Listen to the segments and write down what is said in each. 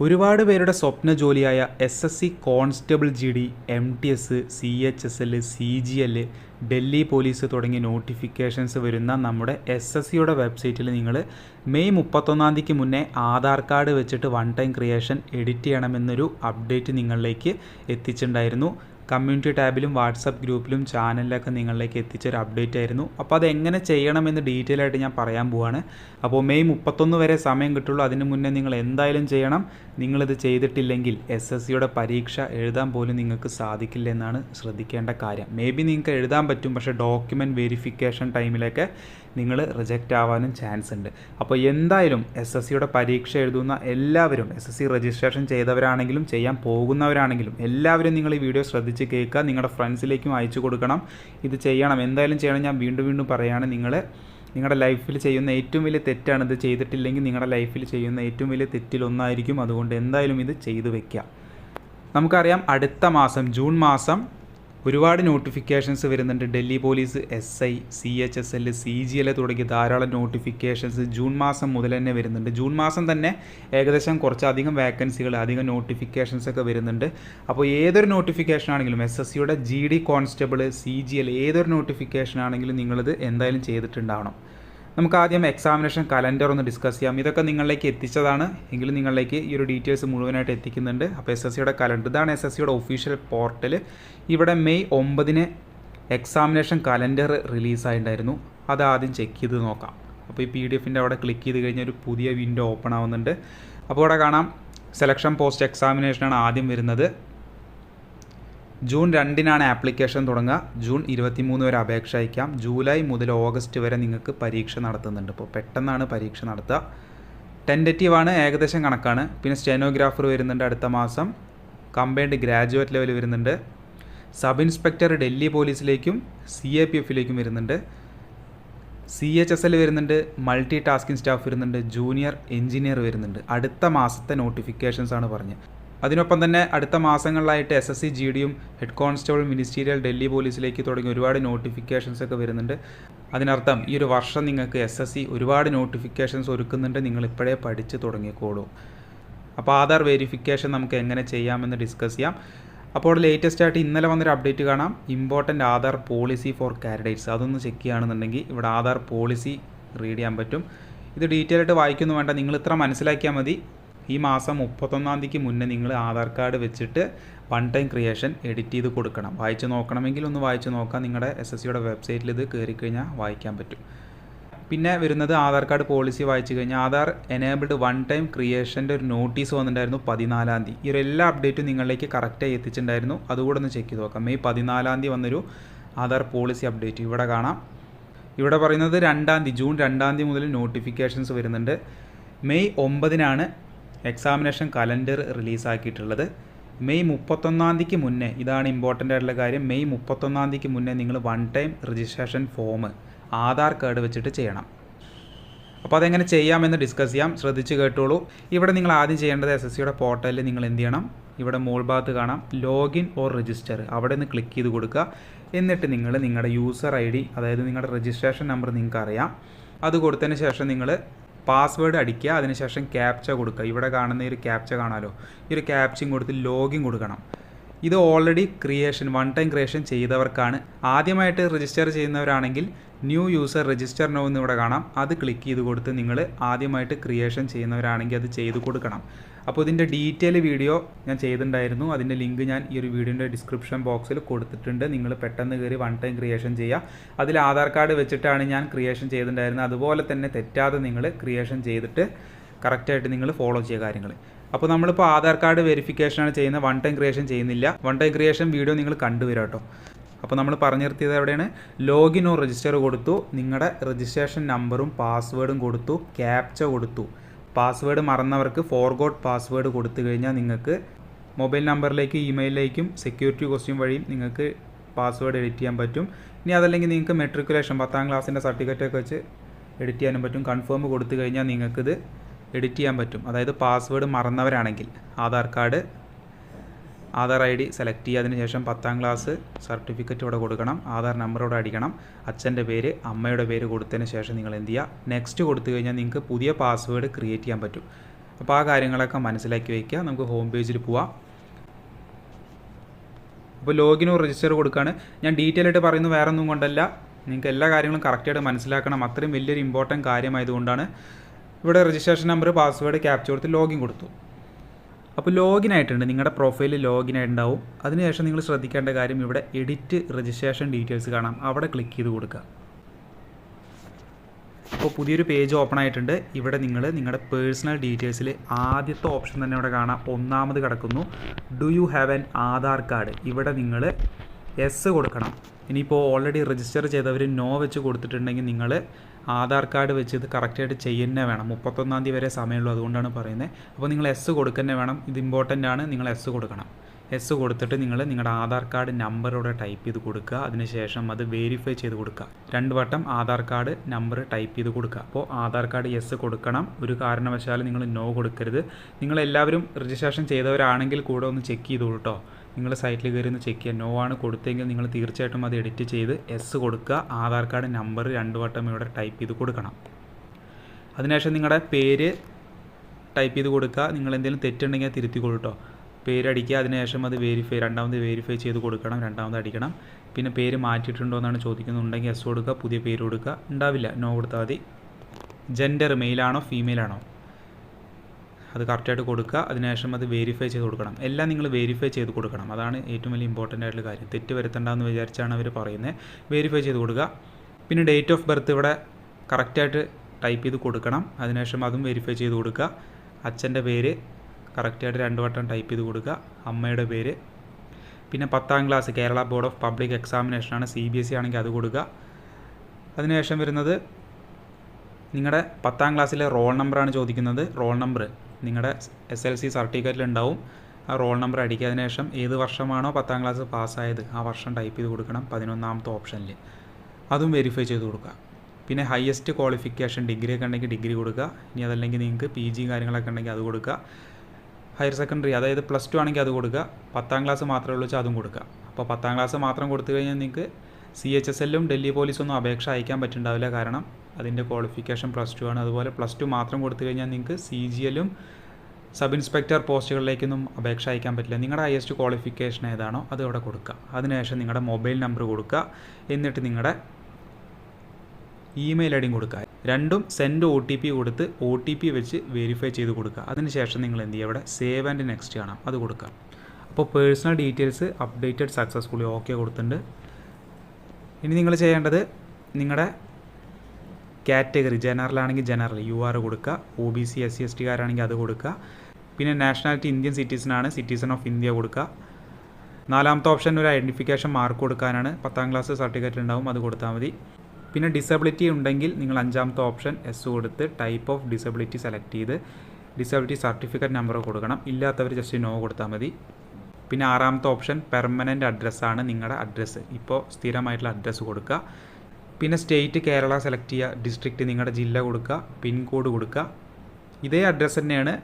ഒരുപാട് പേരുടെ സ്വപ്ന ജോലിയായ S S C constable G D M T S C H S L C G L Delhi police തുടങ്ങിയ notifications വരുന്ന നമ്മുടെ S S സിയുടെ വെബ്സൈറ്റിൽ നിങ്ങൾ മെയ് മുപ്പത്തൊന്നാം തീയതിക്ക് മുന്നേ ആധാർ കാർഡ് വെച്ചിട്ട് വൺ ടൈം ക്രിയേഷൻ എഡിറ്റ് ചെയ്യണമെന്നൊരു അപ്ഡേറ്റ് നിങ്ങളിലേക്ക് എത്തിച്ചിട്ടുണ്ടായിരുന്നു. കമ്മ്യൂണിറ്റി ടാബിലും വാട്സപ്പ് ഗ്രൂപ്പിലും ചാനലിലൊക്കെ നിങ്ങളിലേക്ക് എത്തിച്ചൊരു അപ്ഡേറ്റ് ആയിരുന്നു. അപ്പോൾ അത് എങ്ങനെ ചെയ്യണമെന്ന് ഡീറ്റെയിൽ ആയിട്ട് ഞാൻ പറയാൻ പോവാണ്. അപ്പോൾ മെയ് മുപ്പത്തൊന്ന് വരെ സമയം കിട്ടുള്ളൂ. അതിന് മുന്നേ നിങ്ങൾ എന്തായാലും ചെയ്യണം. നിങ്ങളിത് ചെയ്തിട്ടില്ലെങ്കിൽ എസ് എസ് സിയുടെ പരീക്ഷ എഴുതാൻ പോലും നിങ്ങൾക്ക് സാധിക്കില്ല എന്നാണ് ശ്രദ്ധിക്കേണ്ട കാര്യം. മേ ബി നിങ്ങൾക്ക് എഴുതാൻ പറ്റും പക്ഷേ ഡോക്യുമെന്റ് വെരിഫിക്കേഷൻ ടൈമിലൊക്കെ നിങ്ങൾ റിജക്റ്റ് ആവാനും ചാൻസ് ഉണ്ട്. അപ്പോൾ എന്തായാലും എസ് എസ് സിയുടെ പരീക്ഷ എഴുതുന്ന എല്ലാവരും എസ് എസ് സി രജിസ്ട്രേഷൻ ചെയ്തവരാണെങ്കിലും ചെയ്യാൻ പോകുന്നവരാണെങ്കിലും എല്ലാവരും നിങ്ങൾ ഈ വീഡിയോ ശ്രദ്ധിച്ച് കേൾക്കുക. നിങ്ങളുടെ ഫ്രണ്ട്സിലേക്കും അയച്ചു കൊടുക്കണം. ഇത് ചെയ്യണം. എന്തായാലും ചെയ്യണം ഞാൻ വീണ്ടും വീണ്ടും പറയുകയാണ് നിങ്ങൾ നിങ്ങളുടെ ലൈഫിൽ ചെയ്യുന്ന ഏറ്റവും വലിയ തെറ്റാണ് ഇത് ചെയ്തിട്ടില്ലെങ്കിൽ നിങ്ങളുടെ ലൈഫിൽ ചെയ്യുന്ന ഏറ്റവും വലിയ തെറ്റിലൊന്നായിരിക്കും അതുകൊണ്ട് എന്തായാലും ഇത് ചെയ്തു വെക്കുക. നമുക്കറിയാം അടുത്ത മാസം ജൂൺ മാസം ഒരുപാട് നോട്ടിഫിക്കേഷൻസ് വരുന്നുണ്ട്. Delhi police S I C H S L C G L തുടങ്ങിയ ധാരാളം നോട്ടിഫിക്കേഷൻസ് ജൂൺ മാസം മുതൽ തന്നെ വരുന്നുണ്ട്. ജൂൺ മാസം തന്നെ ഏകദേശം കുറച്ചധികം വേക്കൻസികൾ അധികം നോട്ടിഫിക്കേഷൻസ് ഒക്കെ വരുന്നുണ്ട്. അപ്പോൾ ഏതൊരു നോട്ടിഫിക്കേഷൻ ആണെങ്കിലും എസ് എസ് സിയുടെ G D constable C G L ഏതൊരു നോട്ടിഫിക്കേഷൻ ആണെങ്കിലും നിങ്ങളിത് എന്തായാലും ചെയ്തിട്ടുണ്ടാവണം. നമുക്ക് ആദ്യം എക്സാമിനേഷൻ കലണ്ടർ ഒന്ന് ഡിസ്കസ് ചെയ്യാം. ഇതൊക്കെ നിങ്ങളിലേക്ക് എത്തിച്ചതാണ്. എങ്കിലും നിങ്ങളിലേക്ക് ഈ ഒരു ഡീറ്റെയിൽസ് മുഴുവനായിട്ട് എത്തിക്കുന്നുണ്ട്. അപ്പോൾ എസ് എസ് സിയുടെ കലണ്ടർ ഇതാണ് എസ് എസ് സിയുടെ ഒഫീഷ്യൽ പോർട്ടൽ ഇവിടെ മെയ് ഒമ്പതിന് എക്സാമിനേഷൻ കലണ്ടർ റിലീസായിട്ടുണ്ടായിരുന്നു അത് ആദ്യം ചെക്ക് ചെയ്ത് നോക്കാം. അപ്പോൾ ഈ പി ഡി എഫിന്റെ അവിടെ ക്ലിക്ക് ചെയ്ത് കഴിഞ്ഞാൽ ഒരു പുതിയ വിൻഡോ ഓപ്പൺ ആവുന്നുണ്ട്. അപ്പോൾ ഇവിടെ കാണാം. സെലക്ഷൻ പോസ്റ്റ് എക്സാമിനേഷനാണ് ആദ്യം വരുന്നത്. ജൂൺ രണ്ടിനാണ് ആപ്ലിക്കേഷൻ തുടങ്ങുക. ജൂൺ ഇരുപത്തിമൂന്ന് വരെ അപേക്ഷ അയക്കാം. ജൂലൈ മുതൽ ഓഗസ്റ്റ് വരെ നിങ്ങൾക്ക് പരീക്ഷ നടത്തുന്നുണ്ട്. ഇപ്പോൾ പെട്ടെന്നാണ് പരീക്ഷ നടത്തുക. ആണ് ഏകദേശം കണക്കാണ്. പിന്നെ സ്റ്റെനോഗ്രാഫർ വരുന്നുണ്ട് അടുത്ത മാസം. കമ്പൈൻഡ് ഗ്രാജുവേറ്റ് ലെവൽ വരുന്നുണ്ട്. സബ് ഇൻസ്പെക്ടർ ഡൽഹി പോലീസിലേക്കും സി എ പി എഫിലേക്കും വരുന്നുണ്ട്. സി എച്ച് എസ് എൽ വരുന്നുണ്ട്. മൾട്ടി ടാസ്കിംഗ് സ്റ്റാഫ് വരുന്നുണ്ട്. ജൂനിയർ എഞ്ചിനീയർ വരുന്നുണ്ട്. അടുത്ത മാസത്തെ നോട്ടിഫിക്കേഷൻസ് ആണ് പറഞ്ഞത്. അതിനൊപ്പം തന്നെ അടുത്ത മാസങ്ങളിലായിട്ട് എസ് എസ് സി ജി ഡിയും ഹെഡ് കോൺസ്റ്റബിൾ മിനിസ്റ്റീരിയൽ ഡൽഹി പോലീസിലേക്ക് തുടങ്ങി ഒരുപാട് നോട്ടിഫിക്കേഷൻസ് ഒക്കെ വരുന്നുണ്ട്. അതിനർത്ഥം ഈ ഒരു വർഷം നിങ്ങൾക്ക് എസ് എസ് സി ഒരുപാട് നോട്ടിഫിക്കേഷൻസ് ഒരുക്കുന്നുണ്ട്. നിങ്ങൾ ഇപ്പോഴേ പഠിച്ച് തുടങ്ങിക്കോളൂ. അപ്പോൾ ആധാർ വെരിഫിക്കേഷൻ നമുക്ക് എങ്ങനെ ചെയ്യാമെന്ന് ഡിസ്കസ് ചെയ്യാം. അപ്പോൾ ലേറ്റസ്റ്റ് ആയിട്ട് ഇന്നലെ വന്നൊരു അപ്ഡേറ്റ് കാണാം. Important Aadhaar policy for candidates അതൊന്ന് ചെക്ക് ചെയ്യുകയാണെന്നുണ്ടെങ്കിൽ ഇവിടെ ആധാർ പോളിസി റീഡ് ചെയ്യാൻ പറ്റും. ഇത് ഡീറ്റെയിൽ ആയിട്ട് വായിക്കുന്നു വേണ്ട. നിങ്ങൾ ഇത്ര മനസ്സിലാക്കിയാൽ മതി. ഈ മാസം മുപ്പത്തൊന്നാം തീയതിക്ക് മുന്നേ നിങ്ങൾ ആധാർ കാർഡ് വെച്ചിട്ട് വൺ ടൈം ക്രിയേഷൻ എഡിറ്റ് ചെയ്ത് കൊടുക്കണം. വായിച്ച് നോക്കണമെങ്കിൽ ഒന്ന് വായിച്ച് നോക്കാം. നിങ്ങളുടെ എസ് എസ് സിയുടെ വെബ്സൈറ്റിൽ ഇത് കയറി കഴിഞ്ഞാൽ വായിക്കാൻ പറ്റും. പിന്നെ വരുന്നത് ആധാർ കാർഡ് പോളിസി വായിച്ചു കഴിഞ്ഞാൽ ആധാർ എനേബിൾഡ് വൺ ടൈം ക്രിയേഷന്റെ ഒരു നോട്ടീസ് വന്നിട്ടുണ്ടായിരുന്നു പതിനാലാം തീയതി. ഈ ഒരു എല്ലാ അപ്ഡേറ്റും നിങ്ങളിലേക്ക് കറക്റ്റായി എത്തിച്ചിട്ടുണ്ടായിരുന്നു. അതുകൂടെ ഒന്ന് ചെക്ക് ചെയ്ത് നോക്കാം. മെയ് പതിനാലാം തീയതി വന്നൊരു ആധാർ പോളിസി അപ്ഡേറ്റ് ഇവിടെ കാണാം. ഇവിടെ പറയുന്നത് രണ്ടാം തീയതി ജൂൺ രണ്ടാം തീയതി മുതൽ നോട്ടിഫിക്കേഷൻസ് വരുന്നുണ്ട്. മെയ് ഒമ്പതിനാണ് എക്സാമിനേഷൻ കലണ്ടർ റിലീസാക്കിയിട്ടുള്ളത്. മെയ് മുപ്പത്തൊന്നാം തീയതിക്ക് മുന്നേ ഇതാണ് ഇമ്പോർട്ടന്റ് ആയിട്ടുള്ള കാര്യം. മെയ് മുപ്പത്തൊന്നാം തീയതിക്ക് മുന്നേ നിങ്ങൾ one time registration form Aadhaar card വെച്ചിട്ട് ചെയ്യണം. അപ്പോൾ അതെങ്ങനെ ചെയ്യാമെന്ന് ഡിസ്കസ് ചെയ്യാം. ശ്രദ്ധിച്ച് കേട്ടോളൂ. ഇവിടെ നിങ്ങൾ ആദ്യം ചെയ്യേണ്ടത് എസ് എസ് സിയുടെ പോർട്ടലിൽ നിങ്ങൾ എന്ത് ചെയ്യണം? ഇവിടെ മോൾ ഭാഗത്ത് കാണാം. ലോഗിൻ ഓർ രജിസ്റ്റർ അവിടെ നിന്ന് ക്ലിക്ക് ചെയ്ത് കൊടുക്കുക. എന്നിട്ട് നിങ്ങൾ നിങ്ങളുടെ യൂസർ ഐ ഡി അതായത് നിങ്ങളുടെ രജിസ്ട്രേഷൻ നമ്പർ നിങ്ങൾക്ക് അറിയാം. അത് കൊടുത്തതിന് ശേഷം നിങ്ങൾ പാസ്വേഡ് അടിക്കുക അതിനുശേഷം ക്യാപ്ച കൊടുക്കുക. ഇവിടെ കാണുന്ന ഈ ഒരു ക്യാപ്ച കാണാമല്ലോ ഈ ഒരു ക്യാപ്ചയും കൊടുത്ത് ലോഗിൻ കൊടുക്കണം. ഇത് already creation one time creation ചെയ്തവർക്കാണ്. ആദ്യമായിട്ട് രജിസ്റ്റർ ചെയ്യുന്നവരാണെങ്കിൽ ന്യൂ യൂസർ രജിസ്റ്റർ നോ എന്ന് ഇവിടെ കാണാം. അത് ക്ലിക്ക് ചെയ്ത് കൊടുത്ത് നിങ്ങൾ ആദ്യമായിട്ട് ക്രിയേഷൻ ചെയ്യുന്നവരാണെങ്കിൽ അത് ചെയ്ത് കൊടുക്കണം. അപ്പോൾ ഇതിന്റെ ഡീറ്റെയിൽ വീഡിയോ ഞാൻ ചെയ്തിട്ടുണ്ടായിരുന്നു. അതിന്റെ ലിങ്ക് ഞാൻ ഈ ഒരു വീഡിയോന്റെ ഡിസ്ക്രിപ്ഷൻ ബോക്സിൽ കൊടുത്തിട്ടുണ്ട്. നിങ്ങൾ പെട്ടെന്ന് കയറി വൺ ടൈം ക്രിയേഷൻ ചെയ്യുക. അതിൽ ആധാർ കാർഡ് വെച്ചിട്ടാണ് ഞാൻ ക്രിയേഷൻ ചെയ്തിട്ടുണ്ടായിരുന്നത്. അതുപോലെ തന്നെ തെറ്റാതെ നിങ്ങൾ ക്രിയേഷൻ ചെയ്തിട്ട് കറക്റ്റായിട്ട് നിങ്ങൾ ഫോളോ ചെയ്യുക കാര്യങ്ങൾ. അപ്പോൾ നമ്മളിപ്പോൾ ആധാർ കാർഡ് വെരിഫിക്കേഷനാണ് ചെയ്യുന്നത്. വൺ ടൈം ക്രിയേഷൻ ചെയ്യുന്നില്ല. വൺ ടൈം ക്രിയേഷൻ വീഡിയോ നിങ്ങൾ കണ്ടുവരാം കേട്ടോ. അപ്പോൾ നമ്മൾ പറഞ്ഞു നിർത്തിയത് എവിടെയാണ്? ലോഗിൻ ഓർ രജിസ്റ്റർ കൊടുത്തു. നിങ്ങളുടെ രജിസ്ട്രേഷൻ നമ്പറും പാസ്വേഡും കൊടുത്തു. ക്യാപ്ച കൊടുത്തു. പാസ്വേഡ് മറന്നവർക്ക് ഫോർഗോട്ട് പാസ്വേഡ് കൊടുത്തു കഴിഞ്ഞാൽ നിങ്ങൾക്ക് മൊബൈൽ നമ്പറിലേക്കും ഇമെയിലിലേക്കും സെക്യൂരിറ്റി ക്വസ്റ്റ്യൻ വഴിയും നിങ്ങൾക്ക് പാസ്വേഡ് എഡിറ്റ് ചെയ്യാൻ പറ്റും. ഇനി അതല്ലെങ്കിൽ നിങ്ങൾക്ക് മെട്രിക്കുലേഷൻ പത്താം ക്ലാസ്സിന്റെ സർട്ടിഫിക്കറ്റൊക്കെ വെച്ച് എഡിറ്റ് ചെയ്യാനും പറ്റും. കൺഫേം കൊടുത്തു കഴിഞ്ഞാൽ നിങ്ങൾക്കിത് എഡിറ്റ് ചെയ്യാൻ പറ്റും. അതായത് password മറന്നവരാണെങ്കിൽ Aadhaar card Aadhaar I D select ചെയ്യുക അതിനുശേഷം പത്താം ക്ലാസ് സർട്ടിഫിക്കറ്റ് ഇവിടെ കൊടുക്കണം ആധാർ നമ്പർ ഇവിടെ അടിക്കണം അച്ഛന്റെ പേര് അമ്മയുടെ പേര് കൊടുത്തതിന് ശേഷം നിങ്ങൾ എന്ത് ചെയ്യുക? നെക്സ്റ്റ് കൊടുത്തു കഴിഞ്ഞാൽ നിങ്ങൾക്ക് പുതിയ പാസ്വേഡ് ക്രിയേറ്റ് ചെയ്യാൻ പറ്റും. അപ്പോൾ ആ കാര്യങ്ങളൊക്കെ മനസ്സിലാക്കി വയ്ക്കുക നമുക്ക് ഹോം പേജിൽ പോവാം. അപ്പോൾ ലോഗിനും രജിസ്റ്റർ കൊടുക്കുകയാണ് ഞാൻ ഡീറ്റെയിൽ ആയിട്ട് പറയുന്നത് വേറെ ഒന്നും കൊണ്ടല്ല. നിങ്ങൾക്ക് എല്ലാ കാര്യങ്ങളും കറക്റ്റായിട്ട് മനസ്സിലാക്കണം. അത്രയും വലിയൊരു ഇമ്പോർട്ടന്റ് കാര്യമായതുകൊണ്ടാണ് ഇവിടെ രജിസ്ട്രേഷൻ നമ്പർ പാസ്വേഡ് ക്യാപ്ചർ കൊടുത്ത് ലോഗിൻ കൊടുത്തു. അപ്പോൾ ലോഗിൻ ആയിട്ടുണ്ട്. നിങ്ങളുടെ പ്രൊഫൈൽ ലോഗിൻ ആയിട്ടുണ്ടാവും. അതിനുശേഷം നിങ്ങൾ ശ്രദ്ധിക്കേണ്ട കാര്യം ഇവിടെ എഡിറ്റ് രജിസ്ട്രേഷൻ ഡീറ്റെയിൽസ് കാണാം. അവിടെ ക്ലിക്ക് ചെയ്ത് കൊടുക്കുക. അപ്പോൾ പുതിയൊരു പേജ് ഓപ്പൺ ആയിട്ടുണ്ട്. ഇവിടെ നിങ്ങൾ നിങ്ങളുടെ പേഴ്സണൽ ഡീറ്റെയിൽസിൽ ആദ്യത്തെ ഓപ്ഷൻ തന്നെ ഇവിടെ കാണാം. ഒന്നാമത് കിടക്കുന്നു. Do you have an Aadhaar card ഇവിടെ നിങ്ങൾ എസ് കൊടുക്കണം. ഇനിയിപ്പോൾ ഓൾറെഡി രജിസ്റ്റർ ചെയ്തവർ നോ വെച്ച് കൊടുത്തിട്ടുണ്ടെങ്കിൽ നിങ്ങൾ ആധാർ കാർഡ് വെച്ച് ഇത് കറക്റ്റായിട്ട് ചെയ്യുന്നേ വേണം. മുപ്പത്തൊന്നാം തീയതി വരെ സമയമുള്ളൂ അതുകൊണ്ടാണ് പറയുന്നത് അപ്പോൾ നിങ്ങൾ എസ് കൊടുക്കുന്നേ വേണം. ഇത് ഇമ്പോർട്ടന്റ് ആണ്. നിങ്ങൾ എസ് കൊടുക്കണം. എസ് കൊടുത്തിട്ട് നിങ്ങൾ നിങ്ങളുടെ ആധാർ കാർഡ് നമ്പറോടെ ടൈപ്പ് ചെയ്ത് കൊടുക്കുക. അതിനുശേഷം അത് വെരിഫൈ ചെയ്ത് കൊടുക്കുക. രണ്ട് വട്ടം ആധാർ കാർഡ് നമ്പർ ടൈപ്പ് ചെയ്ത് കൊടുക്കുക. അപ്പോൾ ആധാർ കാർഡ് എസ് കൊടുക്കണം. ഒരു കാരണവശാലും നിങ്ങൾ നോ കൊടുക്കരുത്. നിങ്ങൾ എല്ലാവരും രജിസ്ട്രേഷൻ ചെയ്തവരാണെങ്കിൽ കൂടെ ഒന്ന് ചെക്ക് ചെയ്തോളൂ കേട്ടോ നിങ്ങൾ സൈറ്റിൽ കയറി ഒന്ന് ചെക്ക് ചെയ്യുക. നോ ആണ് കൊടുത്തെങ്കിൽ നിങ്ങൾ തീർച്ചയായിട്ടും അത് എഡിറ്റ് ചെയ്ത് എസ് കൊടുക്കുക. ആധാർ കാർഡ് നമ്പർ രണ്ട് വട്ടം ഇവിടെ ടൈപ്പ് ചെയ്ത് കൊടുക്കണം. അതിനുശേഷം നിങ്ങളുടെ പേര് ടൈപ്പ് ചെയ്ത് കൊടുക്കുക. നിങ്ങൾ എന്തെങ്കിലും തെറ്റുണ്ടെങ്കിൽ തിരുത്തി തിരുത്തിക്കൊള്ളൂ കേട്ടോ പേര് അടിക്കുക അതിനുശേഷം അത് വെരിഫൈ രണ്ടാമത് വെരിഫൈ ചെയ്ത് കൊടുക്കണം രണ്ടാമത് അടിക്കണം. പിന്നെ പേര് മാറ്റിയിട്ടുണ്ടോ എന്നാണ് ചോദിക്കുന്നുണ്ടെങ്കിൽ എസ് കൊടുക്കുക പുതിയ പേര് കൊടുക്കുക. ഉണ്ടാവില്ല നോ കൊടുത്താൽ മതി. ജെൻഡർ മെയിലാണോ ഫീമെയിലാണോ അത് കറക്റ്റായിട്ട് കൊടുക്കുക അതിനുശേഷം അത് വെരിഫൈ ചെയ്ത് കൊടുക്കണം. എല്ലാം നിങ്ങൾ വെരിഫൈ ചെയ്ത് കൊടുക്കണം. അതാണ് ഏറ്റവും വലിയ ഇമ്പോർട്ടന്റ് ആയിട്ടുള്ള കാര്യം. തെറ്റ് വരുത്തണ്ടെന്ന് വിചാരിച്ചാണ് അവർ പറയുന്നത് വെരിഫൈ ചെയ്ത് കൊടുക്കുക. പിന്നെ ഡേറ്റ് ഓഫ് ബർത്ത് ഇവിടെ കറക്റ്റായിട്ട് ടൈപ്പ് ചെയ്ത് കൊടുക്കണം. അതിനുശേഷം അതും വെരിഫൈ ചെയ്ത് കൊടുക്കുക. അച്ഛന്റെ പേര് കറക്റ്റായിട്ട് രണ്ട് വട്ടം ടൈപ്പ് ചെയ്ത് കൊടുക്കുക. അമ്മയുടെ പേര്. പിന്നെ പത്താം class Kerala board of public എക്സാമിനേഷനാണ് C B S C ആണെങ്കിൽ അത് കൊടുക്കുക. അതിനുശേഷം വരുന്നത് നിങ്ങളുടെ പത്താം ക്ലാസ്സിലെ റോൾ നമ്പറാണ് ചോദിക്കുന്നത്. റോൾ നമ്പർ നിങ്ങളുടെ എസ് എൽ സി സർട്ടിഫിക്കറ്റിൽ ഉണ്ടാവും. ആ റോൾ നമ്പർ അടിക്കുക അതിനുശേഷം ഏത് വർഷമാണോ പത്താം ക്ലാസ് പാസ്സായത് ആ വർഷം ടൈപ്പ് ചെയ്ത് കൊടുക്കണം പതിനൊന്നാമത്തെ ഓപ്ഷനിൽ. അതും വെരിഫൈ ചെയ്ത് കൊടുക്കുക. പിന്നെ ഹയസ്റ്റ് ക്വാളിഫിക്കേഷൻ ഡിഗ്രി ഒക്കെ ഉണ്ടെങ്കിൽ ഡിഗ്രി കൊടുക്കുക. ഇനി അതല്ലെങ്കിൽ നിങ്ങൾക്ക് പി ജി കാര്യങ്ങളൊക്കെ ഉണ്ടെങ്കിൽ അത് കൊടുക്കുക. ഹയർ സെക്കൻഡറി അതായത് പ്ലസ് ടു ആണെങ്കിൽ അത് കൊടുക്കുക. പത്താം ക്ലാസ് മാത്രമേ ഉള്ളൂ വെച്ചാൽ അതും കൊടുക്കുക. അപ്പോൾ പത്താം ക്ലാസ് മാത്രം കൊടുത്തു കഴിഞ്ഞാൽ നിങ്ങൾക്ക് സി എച്ച് എസ് എല്ലും ഡൽഹി പോലീസൊന്നും അപേക്ഷ അയക്കാൻ പറ്റുന്നുണ്ടാവില്ല കാരണം അതിന്റെ ക്വാളിഫിക്കേഷൻ പ്ലസ് ടു ആണ്. അതുപോലെ പ്ലസ് ടു മാത്രം കൊടുത്തു കഴിഞ്ഞാൽ നിങ്ങൾക്ക് സി ജി എല്ലും സബ് ഇൻസ്പെക്ടർ പോസ്റ്റുകളിലേക്കൊന്നും അപേക്ഷ അയക്കാൻ പറ്റില്ല. നിങ്ങളുടെ ഹയസ്റ്റ് ക്വാളിഫിക്കേഷൻ ഏതാണോ അത് അവിടെ കൊടുക്കുക. അതിനുശേഷം നിങ്ങളുടെ മൊബൈൽ നമ്പർ കൊടുക്കുക. എന്നിട്ട് നിങ്ങളുടെ ഇമെയിൽ ഐ ഡിയും കൊടുക്കുക. രണ്ടും സെൻഡ് ഒ ടി പി കൊടുത്ത് ഒ ടി പി വെച്ച് വെരിഫൈ ചെയ്ത് കൊടുക്കുക. അതിനുശേഷം നിങ്ങൾ എന്ത് ചെയ്യുക? ഇവിടെ സേവ് ആൻഡ് നെക്സ്റ്റ് കാണാം. അത് കൊടുക്കുക. അപ്പോൾ personal details updated successfully okay കൊടുത്തിട്ടുണ്ട്. ഇനി നിങ്ങൾ ചെയ്യേണ്ടത് നിങ്ങളുടെ കാറ്റഗറി ജനറൽ ആണെങ്കിൽ ജനറൽ യു ആർ കൊടുക്കുക. O B C S C S ടിക്കാരാണെങ്കിൽ അത് കൊടുക്കുക. പിന്നെ നാഷണാലിറ്റി ഇന്ത്യൻ സിറ്റിസൺ ആണ് സിറ്റിസൺ ഓഫ് ഇന്ത്യ കൊടുക്കുക. നാലാമത്തെ ഓപ്ഷൻ ഒരു ഐഡന്റിഫിക്കേഷൻ മാർക്ക് കൊടുക്കാനാണ്. പത്താം ക്ലാസ് സർട്ടിഫിക്കറ്റ് ഉണ്ടാവും അത് കൊടുത്താൽ മതി. പിന്നെ ഡിസബിലിറ്റി ഉണ്ടെങ്കിൽ നിങ്ങൾ അഞ്ചാമത്തെ ഓപ്ഷൻ എസ് കൊടുത്ത് ടൈപ്പ് ഓഫ് ഡിസബിലിറ്റി സെലക്ട് ചെയ്ത് ഡിസബിലിറ്റി സർട്ടിഫിക്കറ്റ് നമ്പർ കൊടുക്കണം. ഇല്ലാത്തവർ ജസ്റ്റ് നോ കൊടുത്താൽ മതി. പിന്നെ ആറാമത്തെ ഓപ്ഷൻ പെർമനന്റ് അഡ്രസ്സാണ് നിങ്ങളുടെ അഡ്രസ്സ് ഇപ്പോൾ സ്ഥിരമായിട്ടുള്ള അഡ്രസ്സ് കൊടുക്കുക പിന്നെ സ്റ്റേറ്റ് കേരള സെലക്ട് ചെയ്യുക ഡിസ്ട്രിക്റ്റ് നിങ്ങളുടെ ജില്ല കൊടുക്കുക പിൻകോഡ് കൊടുക്കുക ഇതേ അഡ്രസ്സ് തന്നെയാണ്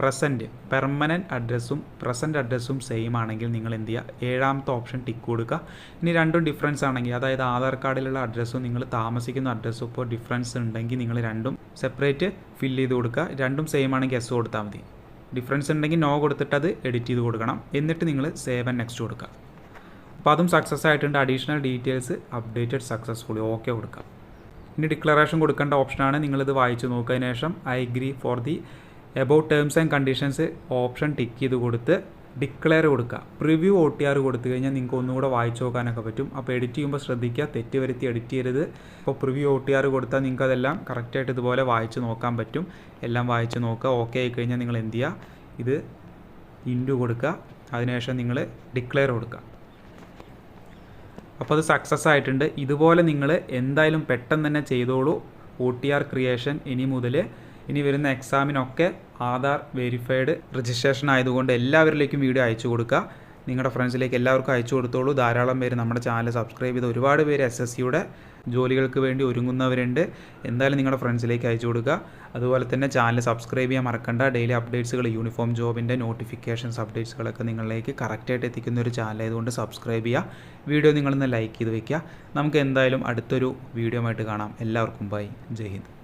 പ്രസന്റ് പെർമനന്റ് അഡ്രസ്സും പ്രസന്റ് അഡ്രസ്സും സെയിം ആണെങ്കിൽ നിങ്ങൾ എന്ത് ചെയ്യുക? ഏഴാമത്തെ ഓപ്ഷൻ ടിക്ക് കൊടുക്കുക. ഇനി രണ്ടും ഡിഫറൻസ് ആണെങ്കിൽ അതായത് ആധാർ കാർഡിലുള്ള അഡ്രസ്സും നിങ്ങൾ താമസിക്കുന്ന അഡ്രസ്സും ഇപ്പോൾ ഡിഫറൻസ് ഉണ്ടെങ്കിൽ നിങ്ങൾ രണ്ടും സെപ്പറേറ്റ് ഫില്ല് ചെയ്ത് കൊടുക്കുക. രണ്ടും സെയിം ആണെങ്കിൽ എസ് കൊടുത്താൽ മതി. ഡിഫറൻസ് ഉണ്ടെങ്കിൽ നോ കൊടുത്തിട്ട് അത് എഡിറ്റ് ചെയ്ത് കൊടുക്കണം. എന്നിട്ട് നിങ്ങൾ സേവ് ആൻഡ് നെക്സ്റ്റ് കൊടുക്കുക. അപ്പോൾ അതും സക്സസ് ആയിട്ടുണ്ട്. Additional details updated successfully okay കൊടുക്കുക. ഇനി ഡിക്ലറേഷൻ കൊടുക്കേണ്ട ഓപ്ഷനാണ് നിങ്ങളിത് വായിച്ച് നോക്കിയതിന് ശേഷം I agree for the about terms and conditions option tick ചെയ്ത് കൊടുത്ത് ഡിക്ലെയർ കൊടുക്കുക. പ്രിവ്യൂ ഒ ടി ആർ കൊടുത്തു കഴിഞ്ഞാൽ നിങ്ങൾക്ക് ഒന്നുകൂടെ വായിച്ചു നോക്കാനൊക്കെ പറ്റും. അപ്പോൾ എഡിറ്റ് ചെയ്യുമ്പോൾ ശ്രദ്ധിക്കുക തെറ്റ് വരുത്തി എഡിറ്റ് ചെയ്യരുത്. അപ്പോൾ പ്രിവ്യൂ ഒ ടി ആർ കൊടുത്താൽ നിങ്ങൾക്ക് അതെല്ലാം കറക്റ്റായിട്ട് ഇതുപോലെ വായിച്ച് നോക്കാൻ പറ്റും. എല്ലാം വായിച്ച് നോക്കുക ഓക്കെ ആയി കഴിഞ്ഞാൽ നിങ്ങൾ എന്ത് ചെയ്യുക? ഇത് ഇൻഡു കൊടുക്കുക. അതിനുശേഷം നിങ്ങൾ ഡിക്ലെയർ കൊടുക്കുക. അപ്പോൾ അത് സക്സസ് ആയിട്ടുണ്ട്. ഇതുപോലെ നിങ്ങൾ എന്തായാലും പെട്ടെന്ന് തന്നെ ചെയ്തോളൂ. ഒ ടി ആർ ക്രിയേഷൻ ഇനി മുതൽ. ഇനി വരുന്ന എക്സാമിനൊക്കെ ആധാർ വെരിഫൈഡ് രജിസ്ട്രേഷൻ ആയതുകൊണ്ട് എല്ലാവരിലേക്കും വീഡിയോ അയച്ചു കൊടുക്കുക. നിങ്ങളുടെ ഫ്രണ്ട്സിലേക്ക് എല്ലാവർക്കും അയച്ചു കൊടുത്തോളൂ. ധാരാളം പേര് നമ്മുടെ ചാനൽ സബ്സ്ക്രൈബ് ചെയ്ത് ഒരുപാട് പേര് എസ് എസ് സിയുടെ ജോലികൾക്ക് വേണ്ടി ഒരുങ്ങുന്നവരുണ്ട്. എന്തായാലും നിങ്ങളുടെ ഫ്രണ്ട്സിലേക്ക് അയച്ചു കൊടുക്കുക. അതുപോലെ തന്നെ ചാനൽ സബ്സ്ക്രൈബ് ചെയ്യാൻ മറക്കണ്ട. ഡെയിലി അപ്ഡേറ്റ്സുകൾ യൂണിഫോം ജോബിന്റെ നോട്ടിഫിക്കേഷൻസ് അപ്ഡേറ്റ്സുകളൊക്കെ നിങ്ങളിലേക്ക് കറക്റ്റായിട്ട് എത്തിക്കുന്ന ഒരു ചാനൽ ആയതുകൊണ്ട് സബ്സ്ക്രൈബ് ചെയ്യുക. വീഡിയോ നിങ്ങളിന്ന് ലൈക്ക് ചെയ്ത് വെക്കുക. നമുക്ക് എന്തായാലും അടുത്തൊരു വീഡിയോ ആയിട്ട് കാണാം. എല്ലാവർക്കും ബൈ. ജയ് ഹിന്ദ്.